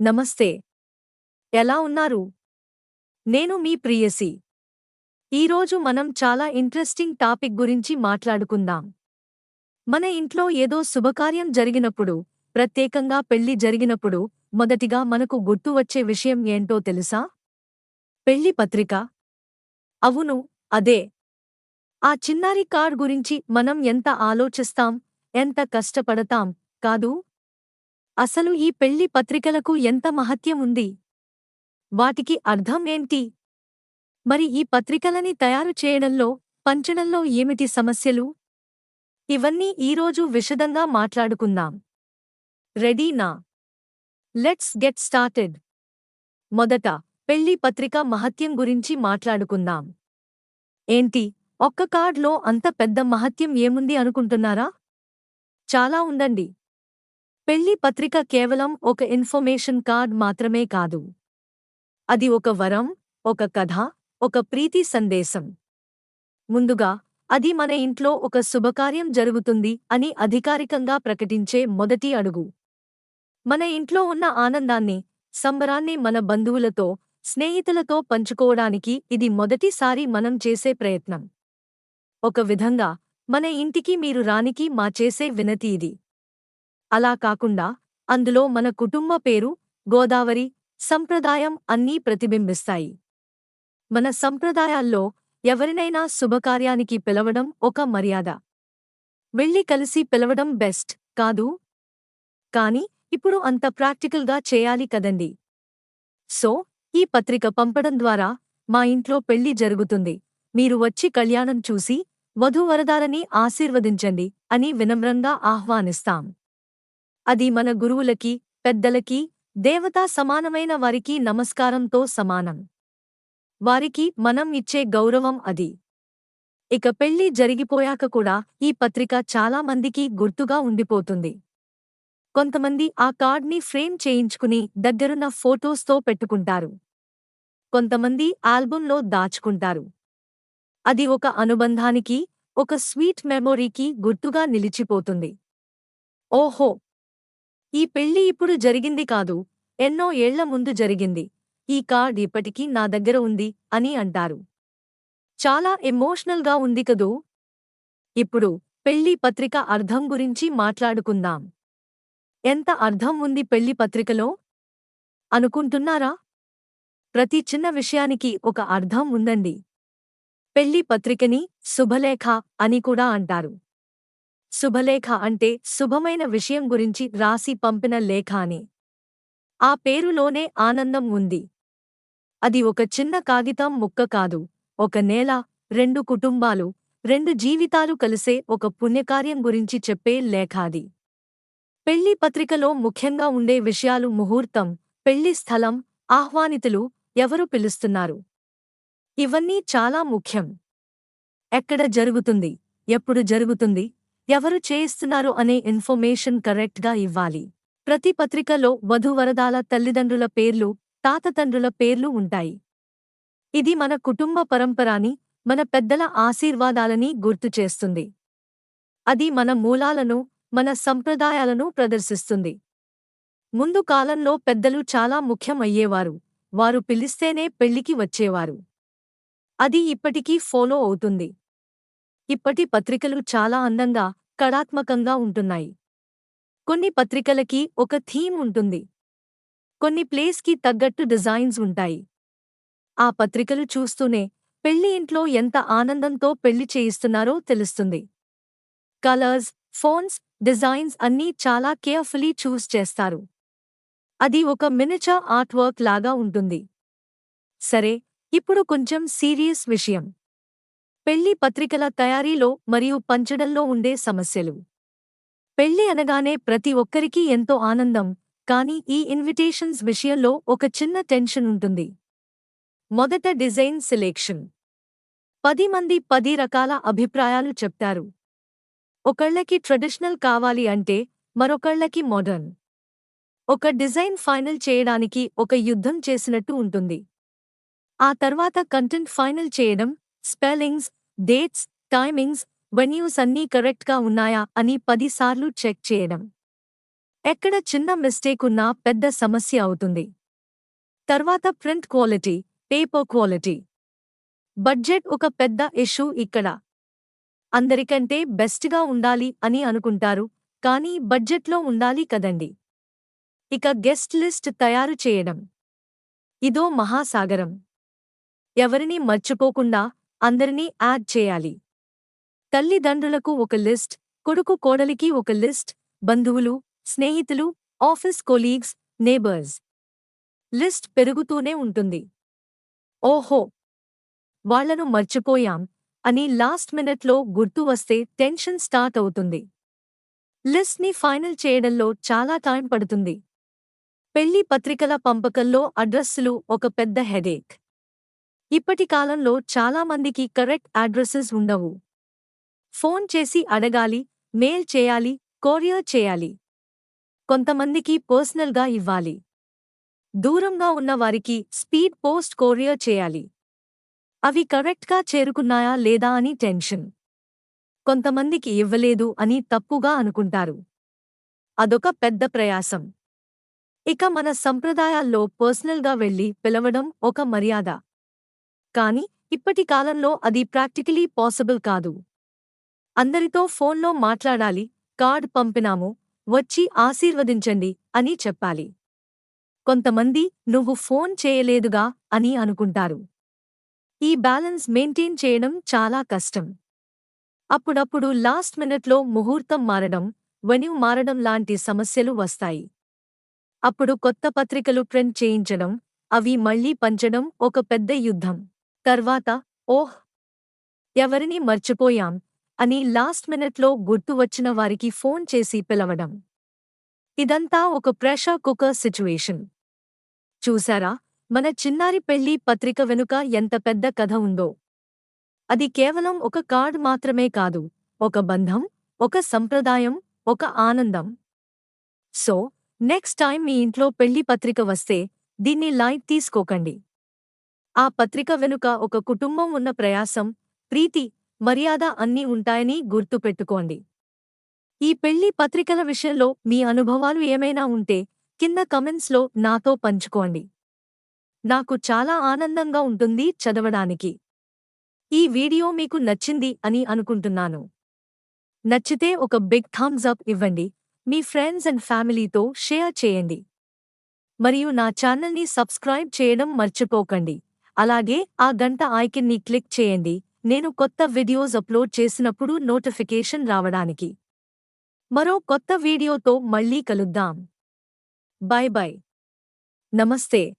నమస్తే. ఎలా ఉన్నారు? నేను మీ ప్రియసి. ఈరోజు మనం చాలా ఇంట్రెస్టింగ్ టాపిక్ గురించి మాట్లాడుకుందాం. మన ఇంట్లో ఏదో శుభకార్యం జరిగినప్పుడు ప్రత్యేకంగా పెళ్ళి జరిగినప్పుడు మొదటిగా మనకు గుర్తు వచ్చే విషయం ఏంటో తెలుసా? పెళ్ళి పత్రిక. అవును అదే. ఆ చిన్నారి కార్డ్ గురించి మనం ఎంత ఆలోచిస్తాం ఎంత కష్టపడతాం కాదు? అసలు ఈ పెళ్ళి పత్రికలకు ఎంత మహత్యం ఉంది? వాటికి అర్థం ఏంటి? మరి ఈ పత్రికలని తయారు చేయడంలో పంచడంలో ఏమిటి సమస్యలు? ఇవన్నీ ఈరోజు విశదంగా మాట్లాడుకుందాం. రెడీనా లెట్స్ గెట్ స్టార్టెడ్. మొదట పెళ్ళి పత్రిక మహత్యం గురించి మాట్లాడుకుందాం. ఏంటి ఒక్క కార్డ్లో అంత పెద్ద మహత్యం ఏముంది అనుకుంటున్నారా? చాలా ఉందండి. పెళ్ళి పత్రిక కేవలం ఒక ఇన్ఫర్మేషన్ కార్డ్ మాత్రమే కాదు. అది ఒక వరం ఒక కథ ఒక ప్రీతి సందేశం. ముందుగా అది మన ఇంట్లో ఒక శుభకార్యం జరుగుతుంది అని అధికారికంగా ప్రకటించే మొదటి అడుగు. మన ఇంట్లో ఉన్న ఆనందాన్ని సంబరాన్ని మన బంధువులతో స్నేహితులతో పంచుకోవడానికి ఇది మొదటిసారి మనం చేసే ప్రయత్నం. ఒక విధంగా మన ఇంటికి మీరు రానికి మా చేసే వినతి ఇది. అలా కాకుండా అందులో మన కుటుంబ పేరు గోదావరి సంప్రదాయం అన్నీ ప్రతిబింబిస్తాయి. మన సంప్రదాయాల్లో ఎవరినైనా శుభకార్యానికి పిలవడం ఒక మర్యాద. వెళ్ళి కలిసి పిలవడం బెస్ట్ కాదు? కాని ఇప్పుడు అంత ప్రాక్టికల్గా చేయాలి కదండి. సో ఈ పత్రిక పంపడం ద్వారా మా ఇంట్లో పెళ్ళి జరుగుతుంది. మీరు వచ్చి కళ్యాణం చూసి వధూవరదాలని ఆశీర్వదించండి అని వినమ్రంగా ఆహ్వానిస్తాం. అది మన గురువులకి పెద్దలకి దేవతా సమానమైన వారికి నమస్కారంతో సమానం. వారికి మనం ఇచ్చే గౌరవం అది. ఇక పెళ్ళి జరిగిపోయాక కూడా ఈ పత్రిక చాలా మందికి గుర్తుగా ఉండిపోతుంది. కొంతమంది ఆ కార్డ్ని ఫ్రేమ్ చేయించుకుని దగ్గరున్న ఫోటోస్తో పెట్టుకుంటారు. కొంతమంది ఆల్బంలో దాచుకుంటారు. అది ఒక అనుబంధానికి ఒక స్వీట్ మెమొరీకి గుర్తుగా నిలిచిపోతుంది. ఓహో! ఈ పెళ్ళి ఇప్పుడు జరిగింది కాదు ఎన్నో ఏళ్ళ ముందు జరిగింది. ఈ కార్డ్ ఇప్పటికీ నా దగ్గర ఉంది అని అంటారు. చాలా ఎమోషనల్గా ఉంది కదూ? ఇప్పుడు పెళ్ళి పత్రిక అర్థం గురించి మాట్లాడుకుందాం. ఎంత అర్థం ఉంది పెళ్ళి పత్రికలో? అనుకుంటున్నారా? ప్రతి చిన్న విషయానికి ఒక అర్థం ఉందండి. పెళ్ళి పత్రికని శుభలేఖ అని కూడా అంటారు. శుభలేఖ అంటే శుభమైన విషయం గురించి రాసి పంపిన లేఖ అని. ఆ పేరులోనే ఆనందం ఉంది. అది ఒక చిన్న కాగితం ముక్క కాదు. ఒక నేల రెండు కుటుంబాలు రెండు జీవితాలు కలిసే ఒక పుణ్యకార్యం గురించి చెప్పే లేఖాది పెళ్ళి పత్రికలో ముఖ్యంగా ఉండే విషయాలు ముహూర్తం పెళ్ళి స్థలం ఆహ్వానితులు ఎవరు పిలుస్తున్నారు? ఇవన్నీ చాలా ముఖ్యం. ఎక్కడ జరుగుతుంది? ఎప్పుడు జరుగుతుంది? ఎవరు చేయిస్తున్నారు అనే ఇన్ఫర్మేషన్ కరెక్ట్గా ఇవ్వాలి. ప్రతి పత్రికలో వధువరదాల తల్లిదండ్రుల పేర్లు తాతతండ్రుల పేర్లు ఉంటాయి. ఇది మన కుటుంబ పరంపరాని మన పెద్దల ఆశీర్వాదాలని గుర్తుచేస్తుంది అది మన మూలాలను మన సంప్రదాయాలను ప్రదర్శిస్తుంది. ముందు కాలంలో పెద్దలు చాలా ముఖ్యం అయ్యేవారు వారు పిలిస్తేనే పెళ్ళికి వచ్చేవారు. అది ఇప్పటికీ ఫాలో అవుతుంది. ఇప్పటి పత్రికలు చాలా అందంగా కళాత్మకంగా ఉంటున్నాయి. కొన్ని పత్రికలకి ఒక థీమ్ ఉంటుంది. కొన్ని ప్లేస్కి తగ్గట్టు డిజైన్స్ ఉంటాయి. ఆ పత్రికలు చూస్తూనే పెళ్ళి ఇంట్లో ఎంత ఆనందంతో పెళ్ళి చేయిస్తున్నారో తెలుస్తుంది. కలర్స్ ఫోన్స్ డిజైన్స్ అన్నీ చాలా కేర్ఫుల్లీ చూస్ చేస్తారు. అది ఒక మినిచర్ ఆర్ట్ వర్క్ లాగా ఉంటుంది. సరే ఇప్పుడు కొంచెం సీరియస్ విషయం. పెళ్ళి పత్రికల తయారీలో మరియు పంచడంలో ఉండే సమస్యలు. పెళ్ళి అనగానే ప్రతి ఒక్కరికీ ఎంతో ఆనందం కానీ ఈ ఇన్విటేషన్స్ విషయంలో ఒక చిన్న టెన్షన్ ఉంటుంది. మొదట డిజైన్ సెలెక్షన్. పది మంది పది రకాల అభిప్రాయాలు చెప్తారు. ఒకళ్ళకి ట్రెడిషనల్ కావాలి అంటే మరొకళ్ళకి మోడర్న్. ఒక డిజైన్ ఫైనల్ చేయడానికి ఒక యుద్ధం చేసినట్టు ఉంటుంది. ఆ తర్వాత కంటెంట్ ఫైనల్ చేయడం స్పెల్లింగ్స్ డేట్స్ టైమింగ్స్ వెన్యూస్ అన్నీ కరెక్ట్గా ఉన్నాయా అని పదిసార్లు చెక్ చేయడం. ఎక్కడ చిన్న మిస్టేక్ ఉన్నా పెద్ద సమస్య అవుతుంది. తర్వాత print quality paper quality. Budget ఒక పెద్ద ఇష్యూ ఇక్కడ. అందరికంటే బెస్ట్గా ఉండాలి అని అనుకుంటారు కానీ బడ్జెట్లో ఉండాలి కదండి. ఇక గెస్ట్ లిస్ట్ తయారు చేయడం. ఇదో మహాసాగరం. ఎవరిని మర్చిపోకుండా అందరినీ యాడ్ చేయాలి. తల్లిదండ్రులకు ఒక లిస్ట్ కొడుకు కోడలికి ఒక లిస్ట్ బంధువులు స్నేహితులు ఆఫీస్ కొలీగ్స్ నేబర్స్. లిస్ట్ పెరుగుతూనే ఉంటుంది. ఓహో! వాళ్ళను మర్చిపోయాం అని లాస్ట్ మినిట్లో గుర్తు వస్తే టెన్షన్ స్టార్ట్ అవుతుంది. లిస్ట్ని ఫైనల్ చేయడంలో చాలా టైం పడుతుంది. పెళ్ళి పత్రికల పంపకంలో అడ్రస్సులు ఒక పెద్ద హెడేక్. ఇప్పటి కాలంలో చాలామందికి కరెక్ట్ అడ్రసెస్ ఉండవు. ఫోన్ చేసి అడగాలి మెయిల్ చేయాలి కొరియర్ చేయాలి. కొంతమందికి పర్సనల్గా ఇవ్వాలి. దూరంగా ఉన్నవారికి స్పీడ్ పోస్ట్ కొరియర్ చేయాలి. అవి కరెక్ట్గా చేరుకున్నాయా లేదా అని టెన్షన్. కొంతమందికి ఇవ్వలేదు అని తప్పుగా అనుకుంటారు. అదొక పెద్ద ప్రయాసం. ఇక మన సంప్రదాయాల్లో పర్సనల్గా వెళ్ళి పిలవడం ఒక మర్యాద. కాని ఇప్పటి కాలంలో అది ప్రాక్టికలీ పాసిబుల్ కాదు. అందరితో ఫోన్లో మాట్లాడాలి కార్డ్ పంపినాము వచ్చి ఆశీర్వదించండి అని చెప్పాలి. కొంతమంది నువ్వు ఫోన్ చేయలేదుగా అని అనుకుంటారు. ఈ బ్యాలెన్స్ మెయింటైన్ చేయడం చాలా కష్టం. అప్పుడప్పుడు లాస్ట్ మినిట్లో ముహూర్తం మారడం వెన్యూ మారడం లాంటి సమస్యలు వస్తాయి. అప్పుడు కొత్త పత్రికలు ప్రింట్ చేయించడం అవి మళ్ళీ పంచడం ఒక పెద్ద యుద్ధం. తర్వాత ఓహ్! ఎవరిని మర్చిపోయాం అని లాస్ట్ మినిట్లో గుర్తు వచ్చిన వారికి ఫోన్ చేసి పిలవడం. ఇదంతా ఒక ప్రెషర్ కుక్కర్ సిచ్యువేషన్. చూశారా? మన చిన్నారి పెళ్ళి పత్రిక వెనుక ఎంత పెద్ద కథ ఉందో. అది కేవలం ఒక కార్డ్ మాత్రమే కాదు ఒక బంధం ఒక సంప్రదాయం ఒక ఆనందం. సో నెక్స్ట్ టైం మీ ఇంట్లో పెళ్ళి పత్రిక వస్తే దీన్ని లైట్ తీసుకోకండి. ఆ పత్రిక వెనుక ఒక కుటుంబం ఉన్న ప్రయాసం ప్రీతి మర్యాద అన్నీ ఉంటాయని గుర్తుపెట్టుకోండి ఈ పెళ్ళి పత్రికల విషయంలో మీ అనుభవాలు ఏమైనా ఉంటే కింద కమెంట్స్లో నాతో పంచుకోండి. నాకు చాలా ఆనందంగా ఉంటుంది చదవడానికి. ఈ వీడియో మీకు నచ్చింది అని అనుకుంటున్నాను. నచ్చితే ఒక బిగ్ థమ్స్ అప్ ఇవ్వండి మీ ఫ్రెండ్స్ అండ్ ఫ్యామిలీతో షేర్ చేయండి. మరియు నా ఛానల్ని సబ్స్క్రైబ్ చేయడం మర్చిపోకండి. అలాగే ఆ గంట ఐకిన్ని క్లిక్ చేయండి. నేను కొత్త వీడియోస్ అప్లోడ్ చేసినప్పుడు నోటిఫికేషన్ రావడానికి. మరో కొత్త వీడియోతో మళ్ళీ కలుద్దాం. బాయ్ బాయ్ నమస్తే.